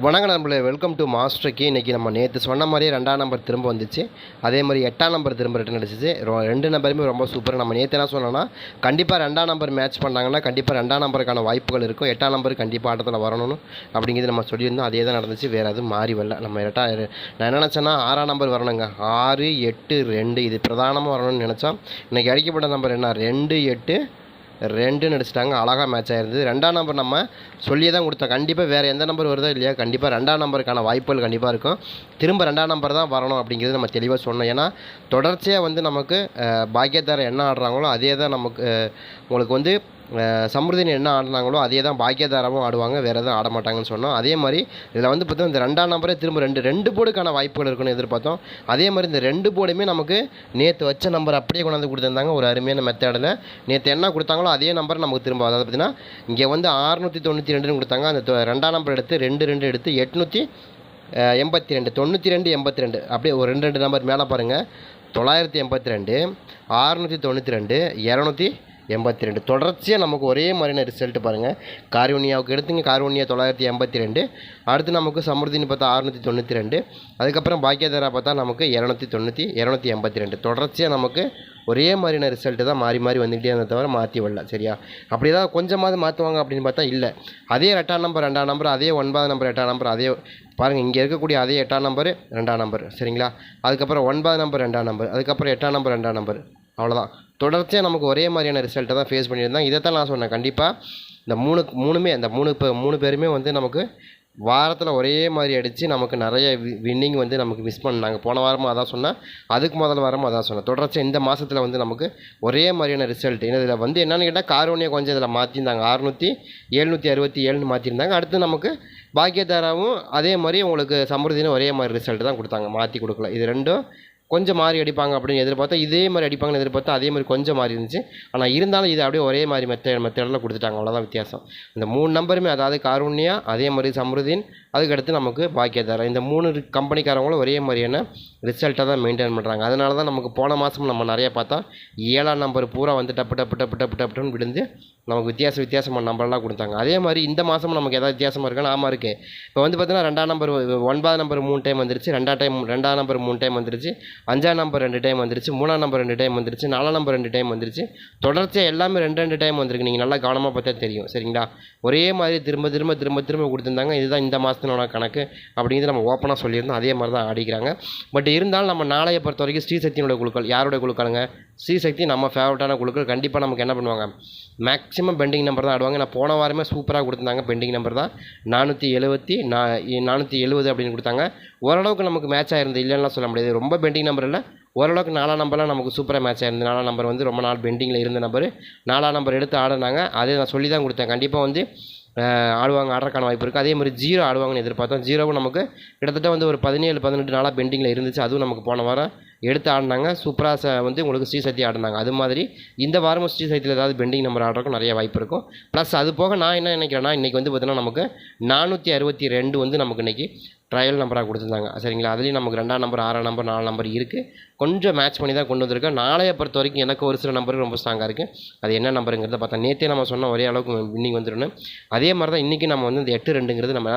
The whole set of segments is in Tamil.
வணக்கம் நம்மளே வெல்கம் டு மாஸ்டருக்கு இன்றைக்கி நம்ம நேற்று சொன்ன மாதிரியே ரெண்டாம் நம்பர் திரும்ப வந்துச்சு. அதே மாதிரி எட்டாம் நம்பர் திரும்ப ரிட்டன் அடிச்சிச்சு. ரொ- ரெண்டு நம்பருமே ரொம்ப சூப்பர் நம்ம நேற்று என்ன சொன்னோன்னா கண்டிப்பாக ரெண்டாம் நம்பர் மேட்ச் பண்ணாங்கன்னா கண்டிப்பாக ரெண்டாம் நம்பருக்கான வாய்ப்புகள் இருக்கும். எட்டாம் நம்பர் கண்டிப்பாக ஆட்டத்தில் வரணும் அப்படிங்கிறது நம்ம சொல்லியிருந்தோம். அதே தான் நடந்துச்சு. வேறு எதுவும் மாறி வரல. நம்ம எட்டா நான் என்ன நினச்சேன்னா ஆறாம் நம்பர் வரணுங்க. ஆறு எட்டு ரெண்டு இது பிரதானமாக வரணும்னு நினச்சா இன்றைக்கி அடிக்கப்பட்ட நம்பர் என்ன? ரெண்டு எட்டு ரெண்டுன்னு அடிச்சிட்டாங்க அழகாக மேட்ச் ஆயிருந்தது. ரெண்டாம் நம்பர் நம்ம சொல்லியே தான் கொடுத்தோம். கண்டிப்பாக வேறு எந்த நம்பர் வருதோ இல்லையா கண்டிப்பாக ரெண்டாம் நம்பருக்கான வாய்ப்புகள் கண்டிப்பாக இருக்கும். திரும்ப ரெண்டாம் நம்பர் தான் வரணும் அப்படிங்கிறது நம்ம தெளிவாக சொன்னோம். ஏன்னா தொடர்ச்சியாக வந்து நமக்கு பாக்கியதாரர் என்ன ஆடுறாங்களோ அதே தான் நமக்கு உங்களுக்கு வந்து சம்ருதினி என்ன ஆடினாங்களோ அதே தான் பாக்கியதாராவும் ஆடுவாங்க வேறு எதுவும் ஆட மாட்டாங்கன்னு சொன்னோம். அதே மாதிரி இதில் வந்து பார்த்தீங்கன்னா இந்த ரெண்டாம் நம்பரே திரும்ப ரெண்டு ரெண்டு போர்டுக்கான வாய்ப்புகள் இருக்குன்னு எதிர்பார்த்தோம். அதே மாதிரி இந்த ரெண்டு போர்டுமே நமக்கு நேற்று வச்ச நம்பர் அப்படியே கொண்டாந்து கொடுத்துருந்தாங்க ஒரு அருமையான மெத்தடில் நேற்று என்ன கொடுத்தாங்களோ அதே நம்பர் நமக்கு திரும்ப அதாவது பார்த்தீங்கன்னா இங்கே வந்து ஆறுநூற்றி தொண்ணூற்றி ரெண்டுன்னு கொடுத்தாங்க. அந்த தொ- ரெண்டாம் நம்பர் எடுத்து ரெண்டு ரெண்டு எடுத்து எட்நூற்றி எண்பத்தி ரெண்டு தொண்ணூற்றி ரெண்டு எண்பத்தி ரெண்டு. அப்படியே ஒரு ரெண்டு ரெண்டு நம்பர் மேலே பாருங்கள் தொள்ளாயிரத்தி எண்பத்தி ரெண்டு ஆறுநூற்றி தொண்ணூற்றி ரெண்டு இரநூத்தி எண்பத்தி ரெண்டு. தொடர்ச்சியாக நமக்கு ஒரே மாதிரியான ரிசல்ட் பாருங்கள் கார்வனியாவுக்கு எடுத்துங்க கார்வனியா தொள்ளாயிரத்தி எண்பத்தி ரெண்டு. அடுத்து நமக்கு சமருதின்னு பார்த்தா அறுநூற்றி தொண்ணூற்றி ரெண்டு. அதுக்கப்புறம் பாக்கியதாரா பார்த்தா நமக்கு இரநூத்தி தொண்ணூற்றி இரநூத்தி எண்பத்தி ரெண்டு. தொடர்ச்சியாக நமக்கு ஒரே மாதிரியான ரிசல்ட்டு தான் மாறி மாறி வந்துக்கிட்டே இருந்த தவிர மாற்றி விடல சரியா? அப்படி ஏதாவது கொஞ்சமாவது மாற்றுவாங்க அப்படின்னு பார்த்தா இல்லை. அதே எட்டாம் நம்பர் ரெண்டாம் நம்பர் அதே ஒன்பதாம் நம்பர் எட்டாம் நம்பர் அதே பாருங்கள் இங்கே இருக்கக்கூடிய அதே எட்டாம் நம்பர் ரெண்டாம் நம்பர் சரிங்களா? அதுக்கப்புறம் ஒன்பதாம் நம்பர் ரெண்டாம் நம்பர் அதுக்கப்புறம் எட்டாம் நம்பர் ரெண்டாம் நம்பர் அவ்வளோதான் தொடர்ச்சியாக நமக்கு ஒரே மாதிரியான ரிசல்ட்டை தான் ஃபேஸ் பண்ணியிருந்தாங்க இதை தான் நான் சொன்னேன். கண்டிப்பாக இந்த மூணு மூணுமே இந்த மூணு இப்போ மூணு பேருமே வந்து நமக்கு வாரத்தில் ஒரே மாதிரி அடித்து நமக்கு நிறைய வின்னிங் வந்து நமக்கு மிஸ் பண்ணாங்க. போன வாரமும் அதான் சொன்னேன். அதுக்கு முதல் வாரமும் அதான் சொன்னேன். தொடர்ச்சியாக இந்த மாதத்தில் வந்து நமக்கு ஒரே மாதிரியான ரிசல்ட் இதில் வந்து என்னென்னு கேட்டால் காரோனியை கொஞ்சம் இதில் மாற்றிருந்தாங்க அறுநூற்றி எழுநூற்றி அறுபத்தி ஏழுன்னு மாற்றிருந்தாங்க அடுத்து நமக்கு பாக்கியதாராவும் அதே மாதிரி உங்களுக்கு சமருதினும் ஒரே மாதிரி ரிசல்ட் தான் கொடுத்தாங்க. மாற்றி கொடுக்கல. இது ரெண்டும் கொஞ்சம் மாறி அடிப்பாங்க அப்படின்னு எதிர்பார்த்தா இதே மாதிரி அடிப்பாங்கன்னு எதிர்பார்த்தா அதே மாதிரி கொஞ்சம் மாறி இருந்துச்சு. ஆனால் இருந்தாலும் இது அப்படியே ஒரே மாதிரி மெத்த மெத்தடில் கொடுத்துட்டாங்க. அவ்வளோதான் வித்தியாசம். இந்த மூணு நம்பருமே அதாவது காருண்யா அதே மாதிரி சம்ருதீன் அதுக்கடுத்து நமக்கு பாக்கியதாரா. இந்த மூணு கம்பெனிக்காரங்களும் ஒரே மாதிரியான ரிசல்ட்டாக தான் மெயின்டைன் பண்ணுறாங்க அதனால தான் நமக்கு போன மாதம் நம்ம நிறைய பார்த்தா ஏழாம் நம்பர் பூரா வந்து டப்பு டப்பு டப்பு டப்பு டப்புன்னு விழுந்து நமக்கு வித்தியாச வித்தியாசமான நம்பர்லாம் கொடுத்தாங்க. அதே மாதிரி இந்த மாதமும் நமக்கு ஏதாவது வித்தியாசமாக இருக்கான்னு ஆமாம் இருக்குது இப்போ வந்து பார்த்தீங்கன்னா ரெண்டாம் நம்பர் ஒன்பதாம் நம்பர் மூணு டைம் வந்துருச்சு ரெண்டாம் டைம் ரெண்டாம் நம்பர் மூணு டைம் வந்துருச்சு அஞ்சாம் நம்பர் ரெண்டு டைம் வந்துருச்சு மூணாம் நம்பர் ரெண்டு டைம் வந்துருச்சு நாலாம் நம்பர் ரெண்டு டைம் வந்துருச்சு. தொடர்ச்சியாக எல்லாமே ரெண்டு ரெண்டு டைம் வந்திருக்கு. நீங்கள் நல்லா கவனமாக பார்த்தா தெரியும். சரிங்களா? ஒரே மாதிரி திரும்ப திரும்ப திரும்ப திரும்ப கொடுத்துருந்தாங்க. இதுதான் இந்த மாதத்தினோட கணக்கு அப்படிங்கிறது நம்ம ஓப்பனாக சொல்லியிருந்தோம். அதே மாதிரி தான் ஆடிக்கிறாங்க. பட் இருந்தாலும் நம்ம நாளையை பொறுத்த வரைக்கும் ஸ்ரீசக்தியினுடைய குழுக்கள் யாருடைய குழுக்களுங்க? ஸ்ரீசக்தி நம்ம ஃபேவரட்டான குழுக்கள். கண்டிப்பாக நமக்கு என்ன பண்ணுவாங்க? மேக்ஸ் மேக்ஸிமம் பெண்டிங் நம்பர் தான் ஆடுவாங்க. நான் போன வாரமே சூப்பராக கொடுத்துருந்தாங்க. பெண்டிங் நம்பர் தான். நானூற்றி எழுபத்தி நா நானூற்றி எழுபது அப்படின்னு கொடுத்தாங்க. ஓரளவுக்கு நமக்கு மேட்ச் ஆயிருந்து இல்லைன்னா சொல்ல முடியாது. ரொம்ப பெண்டிங் நம்பர் இல்லை. ஓரளவுக்கு நாலாம் நம்பர்லாம் நமக்கு சூப்பராக மேட்ச் ஆயிருந்து நாலாம் நம்பர் வந்து ரொம்ப நாள் பெண்டிங்கில் இருந்த நம்பர் நாலாம் நம்பர் எடுத்து ஆடினாங்க. அதே நான் சொல்லி தான் கொடுத்தேன். கண்டிப்பாக வந்து ஆடுவாங்க ஆடுறக்கான வாய்ப்பு இருக்குது அதே மாதிரி ஜீரோ ஆடுவாங்கன்னு எதிர்பார்த்தோம். ஜீரோவும் நமக்கு கிட்டத்தட்ட வந்து ஒரு பதினேழு பதினெட்டு நாளாக பெண்டிங்கில் இருந்துச்சு. அதுவும் நமக்கு போன வாரம் எடுத்து ஆடினாங்க. சூப்பராக வந்து உங்களுக்கு ஸ்ரீசக்தி ஆடினாங்க. அது மாதிரி இந்த வாரமும் ஸ்ரீசக்தியில் ஏதாவது பெண்டிங் நம்பர் ஆடுறதுக்கும் நிறைய வாய்ப்பு இருக்கும். ப்ளஸ் அது போக நான் என்ன நினைக்கிறேன்னா இன்றைக்கி வந்து பார்த்தீங்கன்னா நமக்கு நானூற்றி அறுபத்தி ரெண்டு வந்து நமக்கு இன்றைக்கி ட்ரையல் நம்பராக கொடுத்துருந்தாங்க. சரிங்களா? அதுலேயும் நமக்கு ரெண்டாம் நம்பர் ஆறாம் நம்பர் நாலு நம்பர் இருக்குது கொஞ்சம் மேட்ச் பண்ணி தான் கொண்டு வந்திருக்கேன் நாளைய பொறுத்த வரைக்கும் எனக்கு ஒரு சில நம்பருக்கு ரொம்ப ஸ்ட்ராங்காக இருக்குது அது என்ன நம்பருங்கிறத பார்த்தா நேற்றே நம்ம சொன்ன ஒரே அளவுக்கு வின்னிங் வந்துடணும் அதே மாதிரி தான் இன்றைக்கி நம்ம வந்து இந்த எட்டு ரெண்டுங்கிறது நம்ம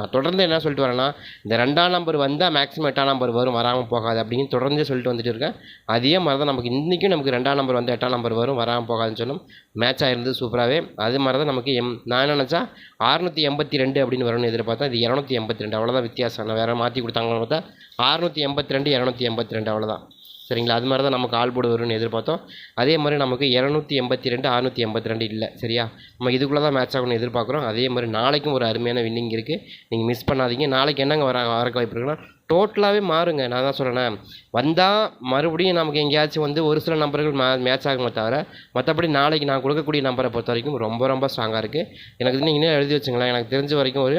நான் தொடர்ந்து என்ன சொல்லிட்டு வரேன்னா இந்த ரெண்டாம் நம்பர் வந்தால் மேக்ஸிமம் எட்டாம் நம்பர் வரும் வராமல் போகாது அப்படின்னு தொடர்ந்து சொல்லிட்டு வந்துட்டு இருக்கேன். அதே மாதிரி தான் நமக்கு இன்றைக்கும் நமக்கு ரெண்டாம் நம்பர் வந்து எட்டாம் நம்பர் வரும் வராமல் போகாதுன்னு சொல்லும். மேட்ச் ஆகிருந்தது சூப்பராகவே. அது மாதிரி தான் நமக்கு எம் நான் என்ன நினச்சா அறுநூற்றி எண்பத்தி ரெண்டு அப்படின்னு வரணும்னு எதிர்பார்த்தா இது இரநூத்தி எண்பத்தி ரெண்டு அவ்வளோதான் வித்தியாசம். நான் வேறு மாற்றி கொடுத்தாங்கன்னு பார்த்தா அறுநூற்றி எண்பத்தி ரெண்டு இரநூத்தி எண்பத்தி ரெண்டு அவ்வளோதான் சரிங்களா? அது மாதிரி தான் நமக்கு ஆல் போர்டு வரும்னு எதிர்பார்த்தோம். அதே மாதிரி நமக்கு இரநூத்தி எண்பத்தி ரெண்டு அறுநூற்றி எண்பத்தி ரெண்டு இல்லை. சரியா? நம்ம இதுக்குள்ளே தான் மேட்ச் ஆகணும்னு எதிர்பார்க்குறோம். அதே மாதிரி நாளைக்கும் ஒரு அருமையான வின்னிங் இருக்குது நீங்கள் மிஸ் பண்ணாதீங்க. நாளைக்கு என்னங்க வர வரக்க வாய்ப்பு இருக்குன்னா டோட்டலாகவே மாறுங்க. நான் தான் சொல்கிறேன் வந்தால் மறுபடியும் நமக்கு எங்கேயாச்சும் வந்து ஒரு சில நம்பர்கள் மே மேட்ச் ஆகுமே தவிர மற்றபடி நாளைக்கு நான் கொடுக்கக்கூடிய நம்பரை பொறுத்த வரைக்கும் ரொம்ப ரொம்ப ஸ்ட்ராங்காக இருக்குது எனக்கு நீங்களே எழுதி வச்சுங்களேன். எனக்கு தெரிஞ்ச வரைக்கும் ஒரு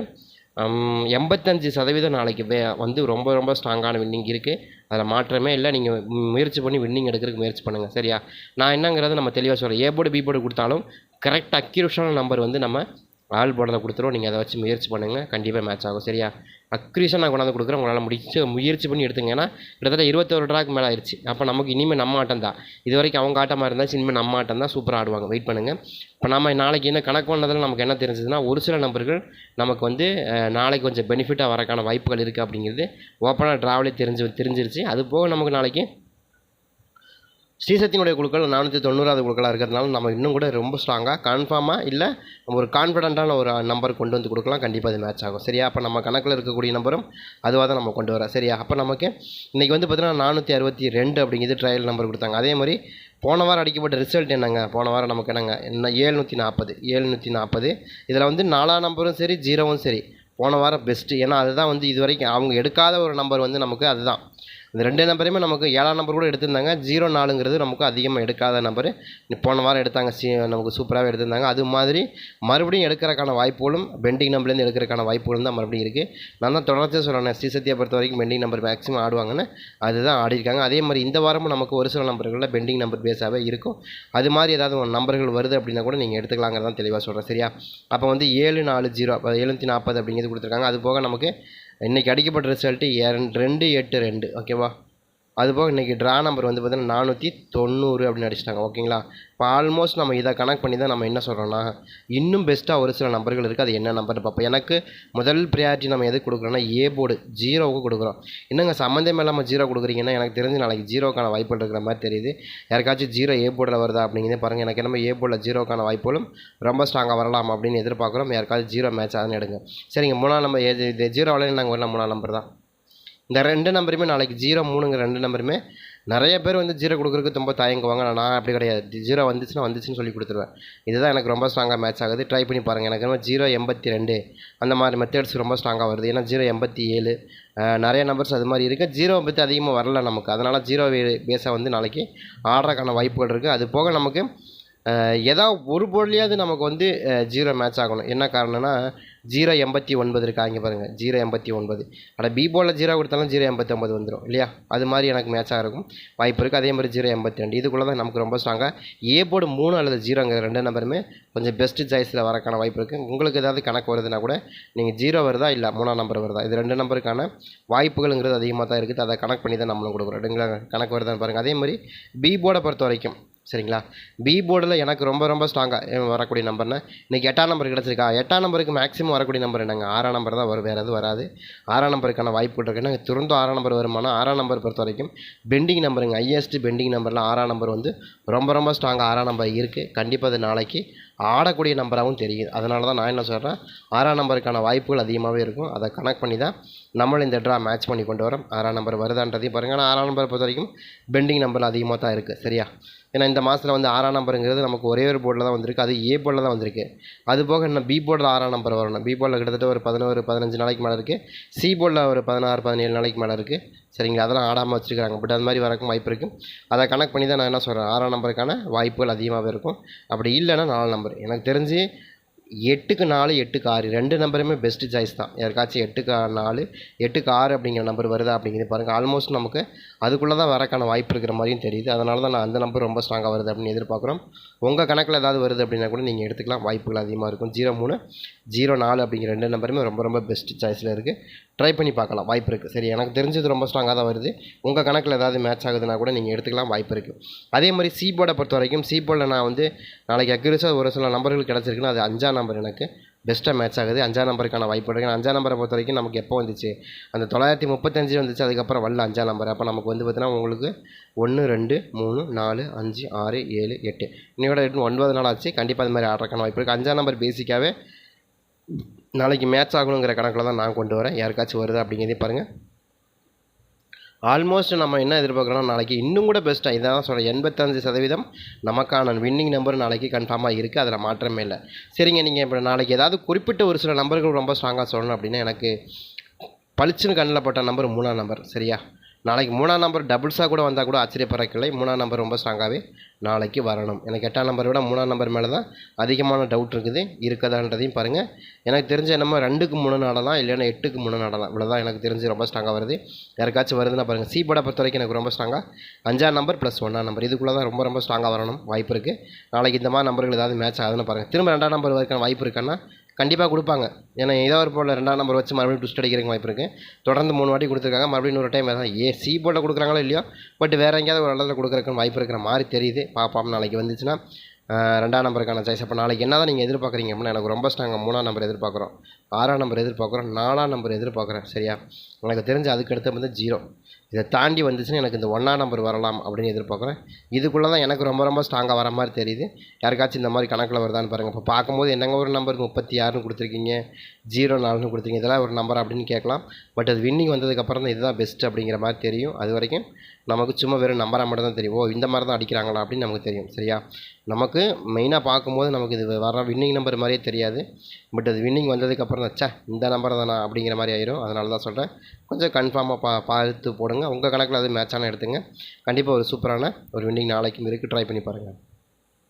எண்பத்தஞ்சு சதவீதம் நாளைக்கு வந்து ரொம்ப ரொம்ப ஸ்ட்ராங்கான வின்னிங் இருக்குது அதில் மாற்றமே இல்லை. நீங்கள் முயற்சி பண்ணி வின்னிங் எடுக்கிறதுக்கு முயற்சி பண்ணுங்கள் சரியா? நான் என்னங்கிறத நம்ம தெளிவாக சொல்கிறேன் ஏ போர்டு பி போர்டு கொடுத்தாலும் கரெக்ட் அக்யூரேஷனான நம்பர் வந்து நம்ம ஆல் போர்டில் கொடுத்துருவோம் நீங்கள் அதை வச்சு முயற்சி பண்ணுங்கள் கண்டிப்பாக மேட்ச் ஆகும். சரியா? அக்ரீஷன் நான் கொண்டாந்து கொடுக்குறேன். உங்களால் முடிச்சு முயற்சி பண்ணி எடுத்துங்க. ஏன்னா கிட்டத்தட்ட இருபத்தோரு ட்ராக் மேலே ஆயிடுச்சு அப்போ நமக்கு இனிமேல் நம்ம ஆட்டம் தான். இது வரைக்கும் அவங்க ஆட்டமாக இருந்தால் இனிமேல் நம்ம ஆட்டம் தான் சூப்பராக ஆடுவாங்க. வெயிட் பண்ணுங்கள் இப்போ நம்ம நாளைக்கு என்ன கணக்கு பண்ணதில் நமக்கு என்ன தெரிஞ்சதுன்னா ஒரு சில நம்பர்கள் நமக்கு வந்து நாளைக்கு கொஞ்சம் பெனிஃபிட்டாக வரக்கான வாய்ப்புகள் இருக்குது அப்படிங்கிறது ஓப்பனாக ட்ராவலே தெரிஞ்சு தெரிஞ்சிருச்சு. அது போக நமக்கு நாளைக்கு ஸ்ரீசக்தியினுடைய குழுக்கள் நானூற்றி தொண்ணூறாவது குழுக்களாக இருக்கிறதுனால நம்ம இன்னும் கூட ரொம்ப ஸ்ட்ராங்காக கன்ஃபார்மாக இல்லை நம்ம ஒரு கான்ஃபிடண்ட்டான ஒரு நம்பர் கொண்டு வந்து கொடுக்கலாம். கண்டிப்பாக அது மேட்ச் ஆகும். சரியா? அப்போ நம்ம கணக்கில் இருக்கக்கூடிய நம்பரும் அதுவாக தான் நம்ம கொண்டு வரோம் சரியா? அப்போ நமக்கு இன்றைக்கி வந்து பார்த்தீங்கன்னா நானூற்றி அறுபத்தி ரெண்டு அப்படிங்கிறது ட்ரையல் நம்பர் கொடுத்தாங்க. அதே மாதிரி போன வாரம் அடிக்கப்பட்ட ரிசல்ட் என்னங்க? போன வாரம் நமக்கு என்னங்க? என்ன ஏழ்நூற்றி நாற்பது ஏழ்நூற்றி நாற்பது இதில் வந்து நாலா நம்பரும் சரி ஜீரோவும் சரி. போன வாரம் பெஸ்ட்டு ஏன்னா அதுதான் வந்து இது வரைக்கும் அவங்க எடுக்காத ஒரு நம்பர் வந்து நமக்கு அதுதான். இந்த ரெண்டு நம்பரையுமே நமக்கு ஏழாம் நம்பர் கூட எடுத்திருந்தாங்க. ஜீரோ நாலுங்கிறது நமக்கு அதிகமாக எடுக்காத நம்பரு. போன வாரம் எடுத்தாங்க. சி நமக்கு சூப்பராகவே எடுத்திருந்தாங்க. அது மாதிரி மறுபடியும் எடுக்கிறக்கான வாய்ப்புகளும் பெண்டிங் நம்பர்லேருந்து எடுக்கிறக்கான வாய்ப்புகளும் தான் மறுபடியும் இருக்குது நான் தான் தொடர்ச்சியாக சொல்கிறேன் ஸ்ரீசத்தியை பொறுத்த வரைக்கும் பெண்டிங் நம்பர் மேக்ஸிமம் ஆடுவாங்கன்னு. அதுதான் ஆடிருக்காங்க. அதே மாதிரி இந்த வாரமும் நமக்கு ஒரு சில நம்பர்களில் பெண்டிங் நம்பர் பேஸாகவே இருக்கும். அது மாதிரி ஏதாவது ஒரு நம்பர்கள் வருது அப்படின்னா கூட நீங்கள் எடுத்துக்கலாங்கிறதான் தெளிவாக சொல்கிறேன் சரியா? அப்போ வந்து ஏழு நாலு ஜீரோ எழுநூற்றி நாற்பது அப்படிங்கிறது கொடுத்துருக்காங்க. அது போக நமக்கு இன்றைக்கி அடிக்கப்பட்ட ரிசல்ட்டு ரெண்டு எட்டு ரெண்டு. ஓகேவா அதுபோக இன்றைக்கி ட்ரா நம்பர் வந்து பார்த்தீங்கன்னா நானூற்றி தொண்ணூறு அப்படின்னு அடிச்சிட்டாங்க ஓகேங்களா? இப்போ ஆல்மோஸ்ட் நம்ம இதை கனெக்ட் பண்ணி தான் நம்ம என்ன சொல்கிறோன்னா இன்னும் பெஸ்ட்டாக ஒரு சில நம்பர்கள் இருக்குது அது என்ன நம்பர் பார்ப்போம். எனக்கு முதல் ப்ரியாரிட்டி நம்ம எதுக்கு கொடுக்குறோன்னா ஏ போர்டு ஜீரோவுக்கு கொடுக்குறோம். என்னங்க சம்மந்தமே இல்லாமல் ஜீரோ கொடுக்குறீங்கன்னா எனக்கு தெரிஞ்சு நாளைக்கு ஜீரோக்கான வாய்ப்புகள் இருக்கிற மாதிரி தெரியுது. யாருக்காச்சும் ஜீரோ ஏ போர்டில் வருதா அப்படிங்கிறதே பாருங்கள் எனக்கு என்னமோ ஏ போர்டில் ஜீரோக்கான வாய்ப்புகளும் ரொம்ப ஸ்ட்ராங்காக வரலாம் அப்படின்னு எதிர்பார்க்குறோம். யாருக்காச்சும் ஜீரோ மேட்ச் ஆகுதுன்னு எடுங்க. சரிங்க மூணாம் நம்பர் இது ஜீரோ நாங்கள் வரலாம் மூணாம் நம்பர் தான். இந்த ரெண்டு நம்பருமே நாளைக்கு ஜீரோ மூணுங்கிற ரெண்டு நம்பருமே நிறைய பேர் வந்து ஜீரோ கொடுக்குறதுக்கு ரொம்ப தயங்குவாங்க. நான் அப்படி கிடையாது. ஜீரோ வந்துச்சுன்னா வந்துச்சுன்னு சொல்லி கொடுத்துருவேன். இதுதான் எனக்கு ரொம்ப ஸ்ட்ராங்காக மேட்ச் ஆகுது. ட்ரை பண்ணி பாருங்கள் எனக்கு என்ன ஜீரோ எண்பத்தி ரெண்டு அந்த மாதிரி மெத்தட்ஸ் ரொம்ப ஸ்ட்ராங்காக வருது. ஏன்னா ஜீரோ எண்பத்தி ஏழு நிறைய நம்பர்ஸ் அது மாதிரி இருக்குது ஜீரோ பற்றி அதிகமாக வரல நமக்கு. அதனால் ஜீரோ பேஸாக வந்து நாளைக்கு ஆடுறதுக்கான வாய்ப்புகள் இருக்குது அது போக நமக்கு ஏதாவது ஒரு பொருளையாவது நமக்கு வந்து ஜீரோ மேட்ச் ஆகணும். என்ன காரணம்னா ஜீரோ எண்பத்தி ஒன்பது இருக்கா இங்கே பாருங்கள் ஜீரோ எண்பத்தி ஒன்பது. ஆனால் பி ஜீரோ கொடுத்தாலும் ஜீரோ எண்பத்தி ஒன்பது வந்துடும் இல்லையா? அது மாதிரி எனக்கு மேட்சாக இருக்கும். வாய்ப்பு இருக்குது அதே மாதிரி ஜீரோ எண்பத்தி ரெண்டு. இதுக்குள்ளே தான் நமக்கு ரொம்ப ஸ்ட்ராங்காக ஏ போர்டு மூணு அல்லது ஜீரோங்கிற ரெண்டு நம்பருமே கொஞ்சம் பெஸ்ட்டு சாய்ஸில் வரக்கான வாய்ப்பு இருக்குது உங்களுக்கு ஏதாவது கணக்கு வருதுன்னா கூட நீங்கள் ஜீரோ வருதா இல்லை மூணாம் நம்பர் வருதா? இது ரெண்டு நம்பருக்கான வாய்ப்புகளுங்கிறது அதிகமாக தான் இருக்குது. அதை கணக்கு பண்ணி தான் நம்மளும் கொடுக்குறோம். ரெண்டுங்களா கணக்கு வருதான்னு பாருங்கள் அதே மாதிரி பி போர்டை பொறுத்த வரைக்கும் சரிங்களா? பி போர்டில் எனக்கு ரொம்ப ரொம்ப ஸ்ட்ராங்காக வரக்கூடிய நம்பர்னா இன்றைக்கி எட்டாம் நம்பர் கிடச்சிருக்கா? எட்டாம் நம்பருக்கு மேக்ஸிமம் வரக்கூடிய நம்பர் என்னங்க? ஆறாம் நம்பர் தான் வரும் வேறு எதுவும் வராது. ஆறாம் நம்பருக்கான வாய்ப்பு இருக்குது நாங்கள் திருந்தும் ஆறாம் நம்பர் வருமானா ஆறாம் நம்பர் பொறுத்த வரைக்கும் பெண்டிங் நம்பருங்க ஹையஸ்ட் பெண்டிங் நம்பரில் ஆறாம் நம்பர் வந்து ரொம்ப ரொம்ப ஸ்ட்ராங்காக ஆறாம் நம்பர் இருக்குது கண்டிப்பாக அது நாளைக்கு ஆடக்கூடிய நம்பராகவும் தெரியுது. அதனால தான் நான் என்ன சொல்கிறேன் ஆறாம் நம்பருக்கான வாய்ப்புகள் அதிகமாகவே இருக்கும். அதை கனெக்ட் பண்ணி தான் நம்மளும் இந்த ட்ரா மேட்ச் பண்ணி கொண்டு வரோம். ஆறாம் நம்பர் வருதான்றதையும் பாருங்கள் ஆனால் ஆறாம் நம்பரை பொறுத்த வரைக்கும் பெண்டிங் நம்பர் அதிகமாக தான் இருக்குது சரியா? ஏன்னா இந்த மாதத்தில் வந்து ஆறாம் நம்பருங்கிறது நமக்கு ஒரே ஒரு போர்டில் தான் வந்திருக்கு. அது ஏ போர்டில் தான் வந்திருக்கு. அது போக இன்னும் பி போர்டில் ஆறாம் நம்பர் வரணும். பி போர்டில் கிட்டத்தட்ட ஒரு பதினோரு பதினஞ்சு நாளைக்கு மேலே இருக்குது சி போர்டில் ஒரு பதினாறு பதினேழு நாளைக்கு மேலே இருக்குது சரிங்களா? அதெல்லாம் ஆடாமல் வச்சுருக்காங்க பட் அது மாதிரி வரக்கும் வாய்ப்பு இருக்குது அதை கனெக்ட் பண்ணி தான் நான் என்ன சொல்கிறேன் ஆறாம் நம்பருக்கான வாய்ப்புகள் அதிகமாகவே இருக்கும். அப்படி இல்லைன்னா நாலு நம்பர். எனக்கு தெரிஞ்சு எட்டுக்கு நாலு எட்டுக்கு ஆறு. ரெண்டு நம்பருமே பெஸ்ட்டு சாய்ஸ் தான். யாருக்காச்சும் எட்டுக்கு நாலு எட்டுக்கு ஆறு அப்படிங்கிற நம்பர் வருதா அப்படிங்கிறது பாருங்கள் ஆல்மோஸ்ட் நமக்கு அதுக்குள்ளே தான் வரக்கான வாய்ப்பு இருக்கிற மாதிரியும் தெரியுது. அதனால தான் நான் அந்த நம்பர் ரொம்ப ஸ்ட்ராங்காக வருது அப்படின்னு எதிர்பார்க்குறோம். உங்கள் கணக்கில் ஏதாவது வருது அப்படின்னா கூட நீங்கள் எடுத்துக்கலாம். வாய்ப்புகள் அதிகமாக இருக்கும். ஜீரோ மூணு ஜீரோ நாலு அப்படிங்கிற ரெண்டு நம்பருமே ரொம்ப ரொம்ப பெஸ்ட்டு சாய்ஸில் இருக்குது ட்ரை பண்ணி பார்க்கலாம். வாய்ப்பு இருக்குது சரி எனக்கு தெரிஞ்சது ரொம்ப ஸ்ட்ராங்காக தான் வருது. உங்கள் கணக்கில் ஏதாவது மேட்ச் ஆகுதுன்னா கூட நீங்கள் எடுத்துக்கலாம். வாய்ப்பு இருக்குது அதே மாதிரி சி போர்டை பொறுத்த வரைக்கும் சி போர்டில் நான் வந்து நாளைக்கு அக்யூரஸாக ஒரு சில நம்பர்கள் கிடச்சிருக்குன்னு அது அஞ்சாம் நம்பர் எனக்கு. பெஸ்ட்டாக மேட்ச் ஆகுது. அஞ்சாம் நம்பருக்கான வாய்ப்பு இருக்குது அஞ்சாம் நம்பரை பொறுத்த வரைக்கும் நமக்கு எப்போ வந்துச்சு? அந்த தொள்ளாயிரத்தி முப்பத்தஞ்சு வந்துச்சு. அதுக்கப்புறம் வரல அஞ்சாம் நம்பர் அப்போ நமக்கு வந்து பார்த்தீங்கன்னா உங்களுக்கு ஒன்று ரெண்டு மூணு நாலு அஞ்சு ஆறு ஏழு எட்டு. இன்னையோட எட்டு ஒன்பது நாள் ஆச்சு. கண்டிப்பாக அது மாதிரி ஆடுறக்கான வாய்ப்பு இருக்குது அஞ்சாம் நம்பர் பேசிக்காகவே நாளைக்கு மேட்ச் ஆகணுங்கிற கணக்கில் தான் நான் கொண்டு வரேன். யாருக்காச்சும் வருது அப்படிங்கிறதே பாருங்கள் ஆல்மோஸ்ட் நம்ம என்ன எதிர்பார்க்குறோம் நாளைக்கு இன்னும் கூட பெஸ்ட்டாக இதான் சொல்கிறேன் எண்பத்தஞ்சு சதவீதம் நமக்கான வின்னிங் நம்பர் நாளைக்கு கன்ஃபார்மாக இருக்குது அதில் மாற்றமே இல்லை. சரிங்க நீங்கள் இப்போ நாளைக்கு ஏதாவது குறிப்பிட்ட ஒரு சில நம்பர்கள் ரொம்ப ஸ்ட்ராங்காக சொல்லணும் அப்படின்னா எனக்கு பளிச்சுன்னு கண்ணில் பட்ட நம்பர் மூணாம் நம்பர் சரியா? நாளைக்கு மூணாம் நம்பர் டபுள்ஸாக கூட வந்தால் கூட ஆச்சரியப்படுறக்கில்லை மூணாம் நம்பர் ரொம்ப ஸ்ட்ராங்காகவே நாளைக்கு வரணும். எனக்கு எட்டாம் நம்பரை விட மூணாம் நம்பர் மேலே தான் அதிகமான டவுட் இருக்குது. இருக்கதான்றதையும் பாருங்கள் எனக்கு தெரிஞ்ச என்னமோ ரெண்டுக்கு மூணு நாடலாம் இல்லைன்னா எட்டுக்கு மூணு நாடலாம். இவ்வளோதான் எனக்கு தெரிஞ்சு ரொம்ப ஸ்ட்ராங்காக வருது. யாருக்காச்சும் வருதுன்னா பாருங்கள் சி படை பொறுத்த வரைக்கும் எனக்கு ரொம்ப ஸ்ட்ராங்காக அஞ்சாம் நம்பர் ப்ளஸ் ஒன்றாம் நம்பர் இதுக்குள்ளே தான் ரொம்ப ரொம்ப ஸ்ட்ராங்காக வரணும். வாய்ப்பு இருக்குது நாளைக்கு இந்த மாதிரி நம்பர்கள் ஏதாவது மேட்ச் ஆகுதுன்னு பாருங்கள் திரும்ப ரெண்டாம் நம்பர் வரைக்கும் வாய்ப்பு இருக்கான்னா கண்டிப்பாக கொடுப்பாங்க. ஏன்னா ஏதோ ஒரு போல் ரெண்டாம் நம்பர் வச்சு மறுபடியும் ட்விஸ்ட் அடிக்கிறதுக்கு வாய்ப்பு இருக்குது தொடர்ந்து மூணு வாட்டி கொடுத்துருக்காங்க. மறுபடியும் இன்னொரு டைம் தான் ஏ சி போர்டில் கொடுக்குறாங்களோ இல்லையோ பட் வேறு எங்கேயாவது ஒரு இடத்துல கொடுக்குறக்கு வாய்ப்பு இருக்கிற மாதிரி தெரியுது. பார்ப்போம் நாளைக்கு வந்துச்சுன்னா. ரெண்டாம் நம்பருக்கான சாய்ஸ் அப்போ நாளைக்கு என்ன தான் நீங்கள் எதிர்பார்க்குறீங்க அப்படின்னா எனக்கு ரொம்ப ஸ்ட்ராங்காக மூணாம் நம்பர் எதிர்பார்க்குறோம். ஆறாம் நம்பர் எதிர்பார்க்குறோம். நாலாம் நம்பர் எதிர்பார்க்குறேன். சரியா? எனக்கு தெரிஞ்ச அதுக்கு அடுத்து வந்து ஜீரோ இதை தாண்டி வந்துச்சுன்னா எனக்கு இந்த ஒன்றா நம்பர் வரலாம் அப்படின்னு எதிர்பார்க்குறேன். இதுக்குள்ளே தான் எனக்கு ரொம்ப ரொம்ப ஸ்ட்ராங்காக வர மாதிரி தெரியுது. யாருக்காச்சும் இந்த மாதிரி கணக்கில் வருதான்னு பாருங்கள் இப்போ பார்க்கும்போது என்னங்க ஒரு நம்பருக்கு முப்பத்தி ஆறுன்னு கொடுத்துருக்கீங்க ஜீரோ நாலுன்னு கொடுத்துருக்கீங்க இதெல்லாம் ஒரு நம்பர் அப்படின்னு கேட்கலாம். பட் அது வின்னிங் வந்ததுக்கப்புறம் தான் இதுதான் பெஸ்ட் அப்படிங்கிற மாதிரி தெரியும். அது வரைக்கும் நமக்கு சும்மா வெறும் நம்பராக மட்டும் தான் தெரியும். ஓ இந்த மாதிரி தான் அடிக்கிறாங்களா அப்படின்னு நமக்கு தெரியும். சரியா? நமக்கு மெயினாக பார்க்கும்போது நமக்கு இது வர வின்னிங் நம்பர் மாதிரியே தெரியாது. பட் அது வின்னிங் வந்ததுக்கப்புறம் தான் ச்சே இந்த நம்பர் தானா? அப்படிங்கிற மாதிரி ஆயிரும். அதனால தான் சொல்கிறேன் கொஞ்சம் கன்ஃபார்மாக பா பார்த்து போடுங்க. உங்கள் கணக்கில் அது மேட்சான எடுத்துங்க. கண்டிப்பாக ஒரு சூப்பரான ஒரு வின்னிங் நாளைக்கும் இருக்குது ட்ரை பண்ணி பாருங்கள்